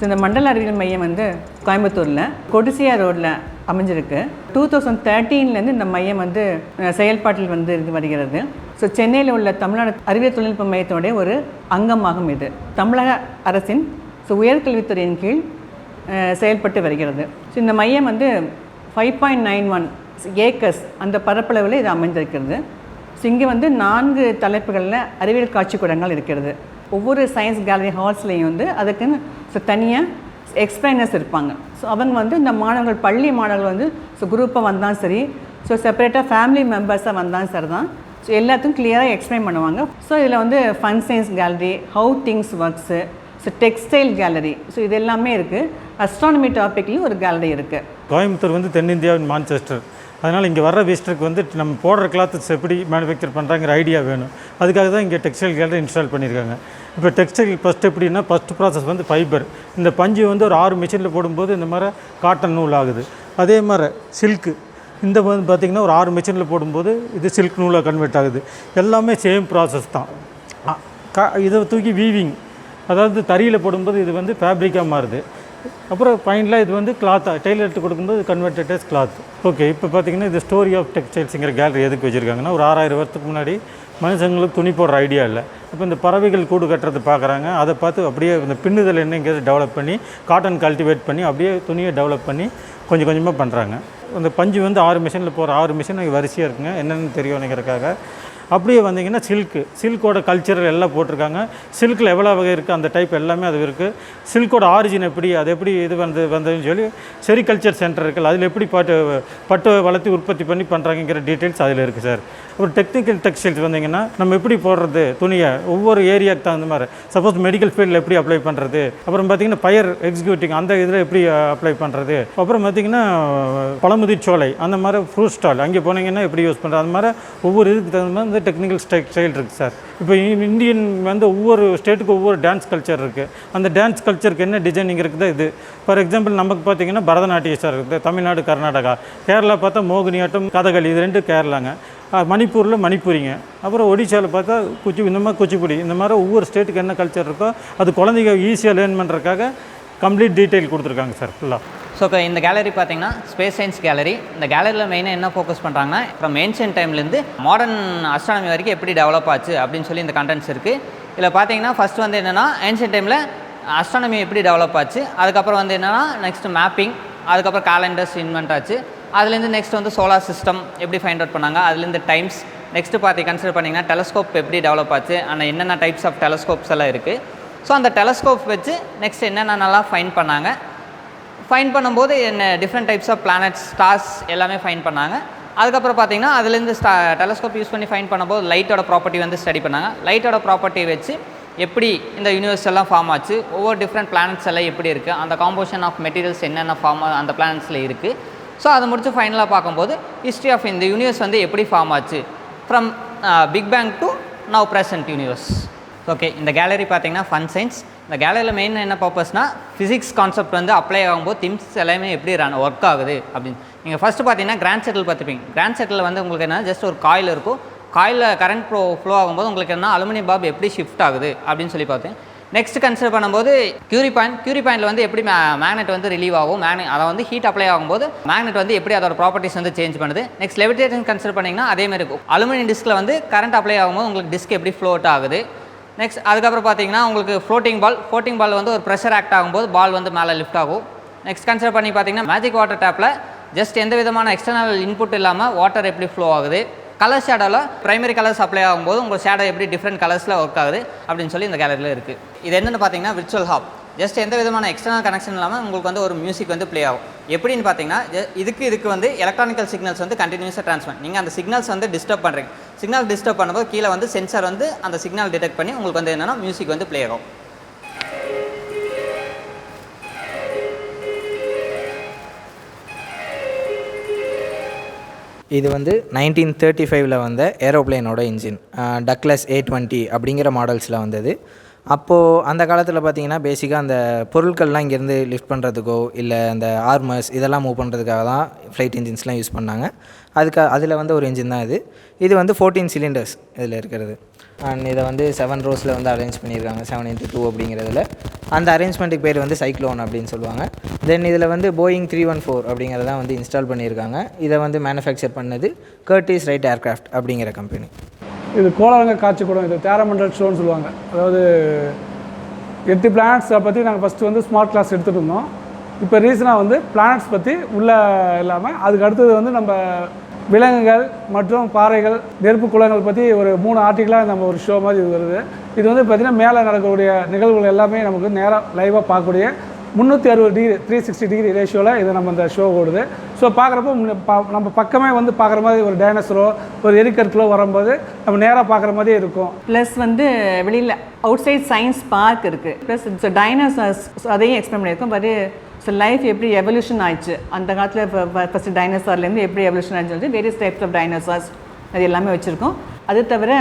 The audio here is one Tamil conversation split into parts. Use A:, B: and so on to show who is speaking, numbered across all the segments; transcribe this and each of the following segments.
A: ஸோ இந்த மண்டல அறிவியல் மையம் வந்து கோயம்புத்தூரில் கொடிசியா ரோடில் அமைஞ்சிருக்கு. டூ தௌசண்ட் தேர்ட்டீன்லேருந்து இந்த மையம் வந்து செயல்பாட்டில் வந்து இருந்து வருகிறது. ஸோ சென்னையில் உள்ள தமிழ்நாடு அறிவியல் தொழில்நுட்ப மையத்தினுடைய ஒரு அங்கமாகும் இது. தமிழக அரசின் ஸோ உயர்கல்வித்துறையின் கீழ் செயல்பட்டு வருகிறது. ஸோ இந்த மையம் வந்து five point nine one acres அந்த பரப்பளவில் இது அமைந்திருக்கிறது. ஸோ இங்கே வந்து நான்கு தலைப்புகளில் அறிவியல் காட்சிக்கூடங்கள் இருக்கிறது. ஒவ்வொரு சயின்ஸ் கேலரி ஹால்ஸ்லேயும் வந்து அதுக்குன்னு ஸோ தனியாக எக்ஸ்பிளைனர்ஸ் இருப்பாங்க. ஸோ அவங்க வந்து இந்த மாணவர்கள் பள்ளி மாணவர்கள் வந்து ஸோ குரூப்பாக வந்தாலும் சரி ஸோ செப்பரேட்டாக ஃபேமிலி மெம்பர்ஸாக வந்தாலும் சரி தான் ஸோ எல்லாத்துக்கும் கிளியராக எக்ஸ்பிளைன் பண்ணுவாங்க. ஸோ இதில் வந்து fun science gallery how things works so textile gallery so இது எல்லாமே இருக்குது அஸ்ட்ரானமி டாப்பிக்லேயும் ஒரு கேலரி இருக்குது
B: கோயம்புத்தூர் வந்து தென்னிந்தியாவின் மான்செஸ்டர் அதனால் இங்கே வர்ற விசிட்டருக்கு வந்து நம்ம போடுற கிளாத்ஸ் எப்படி மேனுஃபேக்சர் பண்ணுறாங்கிற ஐடியா வேணும். அதுக்காக தான் இங்கே டெக்ஸ்டைல் கேலரி இன்ஸ்டால் பண்ணியிருக்காங்க இப்போ டெக்ஸ்டைல் ஃபஸ்ட் எப்படின்னா ஃபஸ்ட் ப்ராசஸ் வந்து ஃபைபர் இந்த பஞ்சு வந்து ஒரு ஆறு மிஷினில் போடும்போது இந்த மாதிரி காட்டன் நூல் ஆகுது. அதே மாதிரி சில்க்கு இந்த வந்து பார்த்திங்கன்னா ஒரு ஆறு மிஷினில் போடும்போது இது சில்க் நூலாக கன்வெர்ட் ஆகுது. எல்லாமே சேம் ப்ராசஸ் தான். க இதை தூக்கி வீவிங் அதாவது தறியில் போடும்போது இது வந்து ஃபேப்ரிக்காக மாறுது. அப்புறம் ஃபைனலாக இது வந்து கிளாத் டெய்லர்ட்டு கொடுக்கும்போது கன்வெர்டட் as கிளாத் ஓகே இப்போ பார்த்தீங்கன்னா இது ஸ்டோரி ஆஃப் டெக்ஸ்டைல்ஸுங்கிற கேலரி எதுக்கு வச்சுருக்காங்கன்னா ஒரு ஆறாயிரம் வருஷத்துக்கு முன்னாடி மனுஷங்களுக்கு துணி போடுற ஐடியா இல்லை. இப்போ இந்த பறவைகள் கூடு கட்டுறது பார்க்குறாங்க அதை பார்த்து அப்படியே இந்த பின்னுதல் என்னங்கிறது டெவலப் பண்ணி காட்டன் கல்டிவேட் பண்ணி அப்படியே துணியை டெவலப் பண்ணி கொஞ்சம் கொஞ்சமாக பண்ணுறாங்க அந்த பஞ்சு வந்து ஆறு மிஷினில் போகிற ஆறு மிஷின் வரிசையாக இருக்குங்க. என்னென்னு தெரியும்னுங்கிறக்காக அப்படியே வந்தீங்கன்னா சில்க்கு சில்கோட கல்ச்சரல் எல்லாம் போட்டிருக்காங்க. சில்கில் எவ்வளோ வகை இருக்குது அந்த டைப் எல்லாமே அது இருக்குது சில்கோட ஆரிஜின் எப்படி? அது எப்படி இது வந்து வந்ததுன்னு சொல்லி செரிகல்ச்சர் சென்டர் இருக்குல்ல அதில் எப்படி பட்டு பட்டு வளர்த்து உற்பத்தி பண்ணி பண்ணுறாங்கிற டீட்டெயில்ஸ் அதில் இருக்குது சார் ஒரு டெக்னிக்கல் டெக்ஸ்டைல்ஸ் வந்தீங்கன்னா நம்ம எப்படி போடுறது? துணியை ஒவ்வொரு ஏரியாவுக்கு தகுந்த மாதிரி. சப்போஸ் மெடிக்கல் ஃபீல்டில் எப்படி அப்ளை பண்ணுறது அப்புறம் பார்த்தீங்கன்னா பயர் எக்ஸிக்யூட்டிங் அந்த இதில் எப்படி அப்ளை பண்ணுறது அப்புறம் பார்த்தீங்கன்னா பழமுதிர் சோலை அந்த மாதிரி ஃப்ரூட் ஸ்டால் அங்கே போனீங்கன்னா எப்படி யூஸ் பண்ணுறது அந்த மாதிரி ஒவ்வொரு இதுக்கு தகுந்த மாதிரி டெக்னிக்கல் டெக்னிக்கல் ஸ்டைல் இருக்குது சார் இப்போ இந்தியன் வந்து ஒவ்வொரு ஸ்டேட்டுக்கு ஒவ்வொரு டான்ஸ் கல்ச்சர் இருக்குது அந்த டான்ஸ் கல்ச்சருக்கு என்ன டிசைனிங் இருக்குது இது. ஃபார் எக்ஸாம்பிள் நமக்கு பார்த்தீங்கன்னா பரதநாட்டியம் சார் இருக்குது. தமிழ்நாடு கர்நாடகா. கேரளா பார்த்தா மோகினியாட்டம் கதகளி இது ரெண்டு கேரளாங்க. மணிப்பூரில் மணிப்பூரிங்க. அப்புறம் ஒடிசாவில் பார்த்தா குச்சி இந்த மாதிரி குச்சிப்புடி. இந்த மாதிரி ஒவ்வொரு ஸ்டேட்டுக்கு என்ன கல்ச்சர் இருக்கோ அது குழந்தைங்க ஈஸியாக லேர்ன் பண்ணுறதுக்காக கம்ப்ளீட் டீட்டெயில் கொடுத்துருக்காங்க சார் ஃபுல்லாக
C: ஸோ இந்த கேலரி பார்த்தீங்கன்னா ஸ்பேஸ் சயின்ஸ் கேலரி இந்த கேலரியில் மெயினாக என்ன ஃபோக்கஸ் பண்ணுறாங்கன்னா ஃப்ரம் ஏன்ஷியன் டைம்லேருந்து மாடர்ன் அஸ்ட்ரானமி வரைக்கும் எப்படி டெவலப் ஆச்சு அப்படின்னு சொல்லி இந்த கண்டென்ட்ஸ் இருக்குது இதில் பார்த்தீங்கன்னா ஃபஸ்ட் வந்து என்னென்னா ஏன்ஷியன் டைமில் அஸ்ட்ரானமி எப்படி டெவலப் ஆச்சு அதுக்கப்புறம் வந்து என்னென்னா நெக்ஸ்ட் மேப்பிங் அதுக்கப்புறம் கேலண்டர்ஸ் இன்வென்ட் ஆச்சு. அதுலேருந்து நெக்ஸ்ட் வந்து சோலார் சிஸ்டம் எப்படி ஃபைண்ட் அவுட் பண்ணாங்க அதுலேருந்து டைம்ஸ் நெக்ஸ்ட்டு பார்த்து கன்சிடர் பண்ணிங்கன்னா டெலஸ்கோப் எப்படி டெவலப் ஆச்சு ஆனால் என்னென்ன டைப்ஸ் ஆஃப் டெலஸ்கோப்ஸ் எல்லாம் இருக்குது ஸோ அந்த டெலஸ்கோப் வச்சு நெக்ஸ்ட் என்னென்னலாம் ஃபைன் பண்ணாங்க. ஃபைன் பண்ணும்போது என்ன different types of planets stars எல்லாமே ஃபைன் பண்ணாங்க. அதுக்கப்புறம் பார்த்தீங்கன்னா அதுலேருந்து ஸ்டா டெலஸ்கோப் யூஸ் பண்ணி ஃபைன் பண்ணும்போது லைட்டோட ப்ராப்பர்ட்டி வந்து ஸ்டடி பண்ணாங்க. லைட்டோட ப்ராப்பர்ட்டி வச்சு எப்படி இந்த யூனிவர்ஸ் எல்லாம் ஃபார்ம் ஆச்சு ஒவ்வொரு டிஃப்ரெண்ட் பிளானட்ஸ் எல்லாம் எப்படி இருக்குது அந்த காம்போசிஷன் ஆஃப் மெட்டீரியல்ஸ் என்னென்ன ஃபார்ம் அந்த பிளானட்ஸில் இருக்குது ஸோ அதை முடிச்சு ஃபைனலாக பார்க்கும்போது ஹிஸ்ட்ரி ஆஃப் இந்த யூனிவர்ஸ் வந்து எப்படி ஃபார்ம் ஆச்சு from big bang to now present universe okay இந்த கேலரி பார்த்தீங்கன்னா ஃபன் சயின்ஸ் இந்த கேலரியில் மெயின் என்ன பர்பஸ்னா ஃபிசிக்ஸ் கான்செப்ட் வந்து அப்ளை ஆகும்போது திங்ஸ் எல்லாமே எப்படி ரன் ஒர்க் ஆகுது அப்படின்னு. நீங்கள் ஃபஸ்ட்டு பார்த்தீங்கன்னா கிராண்ட் செட்டில் பார்த்துப்பீங்க கிராண்ட் செட்டில் வந்து உங்களுக்கு என்ன ஜஸ்ட் ஒரு காயில் இருக்கும். காயில் கரண்ட் ப்ரோ ஃப்ளோ ஆகும்போது உங்களுக்கு என்ன அலுமினியம் பாப் எப்படி ஷிஃப்ட் ஆகுது அப்படின்னு சொல்லி பார்த்தேன். நெக்ஸ்ட் கன்சிடர் பண்ணும்போது கியூரி பாயிண்ட் கியூரி பாயிண்டில் வந்து எப்படி மேக்னெட் வந்து ரிலீவ் ஆகும்? மேக்னெட் அதை வந்து ஹீட் அப்ளை ஆகும்போது மேக்னெட் வந்து எப்படி அதோட ப்ராப்பர்ட்டிஸ் வந்து சேஞ்ச் பண்ணுது? நெக்ஸ்ட் லெவிடேஷன் கன்சிடர் பண்ணிங்கன்னா அதே மாதிரி இருக்கும். அலுமினியம் டிஸ்கில் வந்து கரண்ட் அப்ளை ஆகும்போது உங்களுக்கு டிஸ்க் எப்படி ஃப்ளோட் ஆகுது? நெக்ஸ்ட் அதுக்கப்புறம் பார்த்தீங்கன்னா உங்களுக்கு ஃப்ளோட்டிங் பால் ஃப்ளோட்டிங் பால் வந்து ஒரு ப்ரெஷர் ஆக்ட் ஆகும்போது பால் வந்து மேலே லிஃப்ட் ஆகும். நெக்ஸ்ட் கன்சிடர் பண்ணி பார்த்தீங்கன்னா மேஜிக் வாட்டர் டேப்பில் ஜஸ்ட் எந்த விதமான எக்ஸ்டர்னல் இன்புட் இல்லாமல் வாட்டர் எப்படி ஃப்ளோ ஆகுது? கலர் ஷேடோவில் ப்ரைமரி கலர்ஸ் அப்ளை ஆகும்போது உங்கள் ஷேடோ எப்படி டிஃப்ரெண்ட் கலர்ஸில் ஒர்க் ஆகுது அப்படின்னு சொல்லி இந்த கேலரியில் இருக்குது இது என்னென்னு பார்த்தீங்கன்னா விர்ச்சுவல் ஹாப் ஜஸ்ட் எந்த விதமான எக்ஸ்டர்னல் கனெக்ஷன் இல்லாமல் உங்களுக்கு வந்து ஒரு மியூசிக் வந்து ப்ளே ஆகும். எப்படின்னு பார்த்தீங்கன்னா இதுக்கு இதுக்கு வந்து எலக்ட்ரானிக்கல் சிக்னல்ஸ் வந்து கண்டினியூஸாக ட்ரான்ஸ்ஃபர் நீங்கள் அந்த சிக்னல்ஸ் வந்து டிஸ்டர்ப் பண்ணுறீங்க சிக்னல் டிஸ்டர்ப் பண்ணும்போது கீழே வந்து சென்சார் வந்து அந்த சிக்னல் டிடெக்ட் பண்ணி உங்களுக்கு வந்து என்னென்னா மியூசிக் வந்து ப்ளே ஆகும்.
D: இது வந்து நைன்டீன் தேர்ட்டி ஃபைவ்ல வந்த ஏரோப்ளேனோட இன்ஜின் டக்லஸ் ஏ டுவெண்ட்டி அப்படிங்கிற மாடல்ஸில் வந்தது. அப்போது அந்த காலத்தில் பார்த்தீங்கன்னா பேசிக்காக அந்த பொருட்கள்லாம் இங்கேருந்து லிஃப்ட் பண்ணுறதுக்கோ இல்லை அந்த ஆர்மர்ஸ் இதெல்லாம் மூவ் பண்ணுறதுக்காக தான் ஃப்ளைட் இன்ஜின்ஸ்லாம் யூஸ் பண்ணாங்க. அதுக்கு அதில் வந்து ஒரு இன்ஜின் தான் இது. இது வந்து ஃபோர்டீன் சிலிண்டர்ஸ் இதில் இருக்கிறது. அண்ட் இதை வந்து செவன் ரோஸில் வந்து அரேஞ்ச் பண்ணியிருக்காங்க. செவன் இன்ட்டு டூ அப்படிங்கிறதுல. அந்த அரேஞ்ச்மெண்ட்டுக்கு பேர் வந்து சைக்ளோன் அப்படின்னு சொல்லுவாங்க. தென் இதில் வந்து போயிங் த்ரீ ஒன் ஃபோர் அப்படிங்கிறத வந்து இன்ஸ்டால் பண்ணியிருக்காங்க. இதை வந்து மேனுஃபேக்சர் பண்ணது கர்டிஸ் ரைட் ஏர்க்ராஃப்ட் அப்படிங்கிற கம்பெனி
E: இது கோளாரங்க காட்சி கூடம் இது தேரமண்டல் ஷோன்னு சொல்லுவாங்க. அதாவது எட்டு பிளானட்ஸை பற்றி நாங்கள் ஃபஸ்ட்டு வந்து ஸ்மார்ட் கிளாஸ் எடுத்துகிட்டு இருந்தோம். இப்போ ரீசனாக வந்து பிளானட்ஸ் பற்றி உள்ளே இல்லாமல் அதுக்கு அடுத்தது வந்து நம்ம விலங்குகள் மற்றும் பாறைகள் நெருப்பு குளங்கள் பற்றி ஒரு மூணு ஆர்டிக்கலாக நம்ம ஒரு ஷோ மாதிரி இது வருது. இது வந்து பார்த்திங்கன்னா மேலே நடக்கக்கூடிய நிகழ்வுகள் எல்லாமே நமக்கு நேராக லைவாக பார்க்கக்கூடிய முந்நூற்றி அறுபது டிகிரி த்ரீ சிக்ஸ்டி டிகிரி ரேஷியோவில் இது நம்ம இந்த ஷோ ஓடுது. ஸோ பார்க்குறப்போ நம்ம பக்கமே வந்து பார்க்குற மாதிரி ஒரு டைனோசரோ ஒரு எரிக்கற்களோ வரும்போது நம்ம நேராக பார்க்குற மாதிரியே இருக்கும்.
A: ப்ளஸ் வந்து வெளியில் அவுட் சைட் சயின்ஸ் பார்க் இருக்குது ப்ளஸ் இட்ஸ் டைனோசர்ஸ் அதையும் எக்ஸ்பிளைன் பண்ணியிருக்கோம். பட் ஸோ லைஃப் எப்படி எவல்யூஷன் ஆயிடுச்சு? அந்த காலத்தில் இப்போ ஃபஸ்ட்டு டைனோசார்லேருந்து எப்படி எவல்யூஷன் ஆச்சு வந்து வேரியஸ் டைப்ஸ் ஆஃப் டைனோசார்ஸ் அது எல்லாமே வச்சுருக்கோம். அது தவிர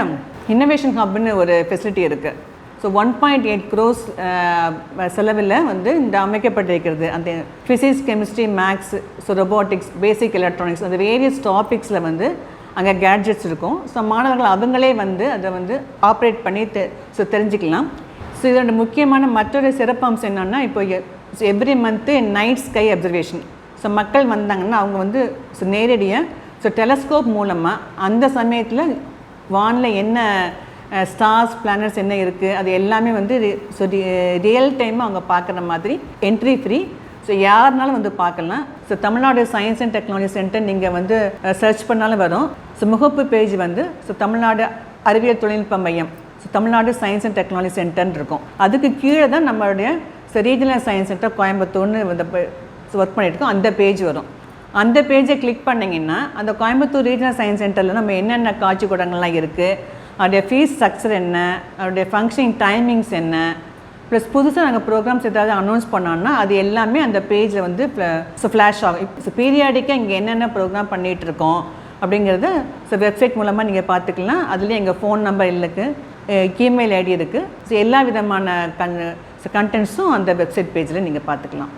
A: இன்னோவேஷன் ஹப்னு ஒரு ஃபெசிலிட்டி இருக்குது so one point eight crores செலவில் வந்து இந்த அமைக்கப்பட்டிருக்கிறது. அந்த physics chemistry maths so robotics basic electronics அந்த வேரியஸ் டாபிக்ஸில் வந்து அங்கே கேட்ஜெட்ஸ் இருக்கும். ஸோ மாணவர்கள் அவங்களே வந்து அதை வந்து ஆப்ரேட் பண்ணி தெ ஸோ தெரிஞ்சுக்கலாம் ஸோ இதோட முக்கியமான மற்றொரு சிறப்பம்சம் என்னென்னா இப்போ every month night sky observation so மக்கள் வந்தாங்கன்னா அவங்க வந்து ஸோ நேரடியாக ஸோ டெலஸ்கோப் மூலமாக அந்த சமயத்தில் வானில் என்ன ஸ்டார்ஸ் பிளானட்ஸ் என்ன இருக்குது அது எல்லாமே வந்து ஸோ ரியல் டைமாக அவங்க பார்க்குற மாதிரி என்ட்ரி ஃப்ரீ ஸோ யாருனாலும் வந்து பார்க்கலாம். So Tamil Nadu science and technology centre நீங்கள் வந்து சர்ச் பண்ணாலும் வரும். ஸோ முகப்பு பேஜ் வந்து ஸோ தமிழ்நாடு அறிவியல் தொழில்நுட்ப மையம். So Tamil Nadu science and technology சென்டர்னு இருக்கும். அதுக்கு கீழே தான் நம்மளுடைய ஸோ ரீஜனல் சயின்ஸ் சென்டர் கோயம்புத்தூர்னு வந்து ஒர்க் பண்ணியிருக்கோம் அந்த பேஜ் வரும். அந்த பேஜை கிளிக் பண்ணிங்கன்னா அந்த கோயம்புத்தூர் ரீஜனல் சயின்ஸ் சென்டரில் நம்ம என்னென்ன காட்சி கூடங்கள்லாம் இருக்குது அதோடைய ஃபீஸ் ஸ்ட்ரக்சர் என்ன அதோடைய ஃபங்க்ஷனிங் டைமிங்ஸ் என்ன ப்ளஸ் புதுசாக நாங்கள் ப்ரோக்ராம்ஸ் ஏதாவது அனௌன்ஸ் பண்ணோன்னா அது எல்லாமே அந்த பேஜில் வந்து ஸோ ஃப்ளாஷ் ஆகும். இப்போ பீரியாடிக்காக இங்கே என்னென்ன ப்ரோக்ராம் பண்ணிகிட்ருக்கோம் அப்படிங்கிறத ஸோ வெப்சைட் மூலமாக நீங்கள் பார்த்துக்கலாம் அதுலேயும் எங்கள் ஃபோன் நம்பர் இருக்குது இமெயில் ஐடி இருக்குது ஸோ எல்லா விதமான கன் கண்டென்ட்ஸும் அந்த வெப்சைட் பேஜில் நீங்கள் பார்த்துக்கலாம்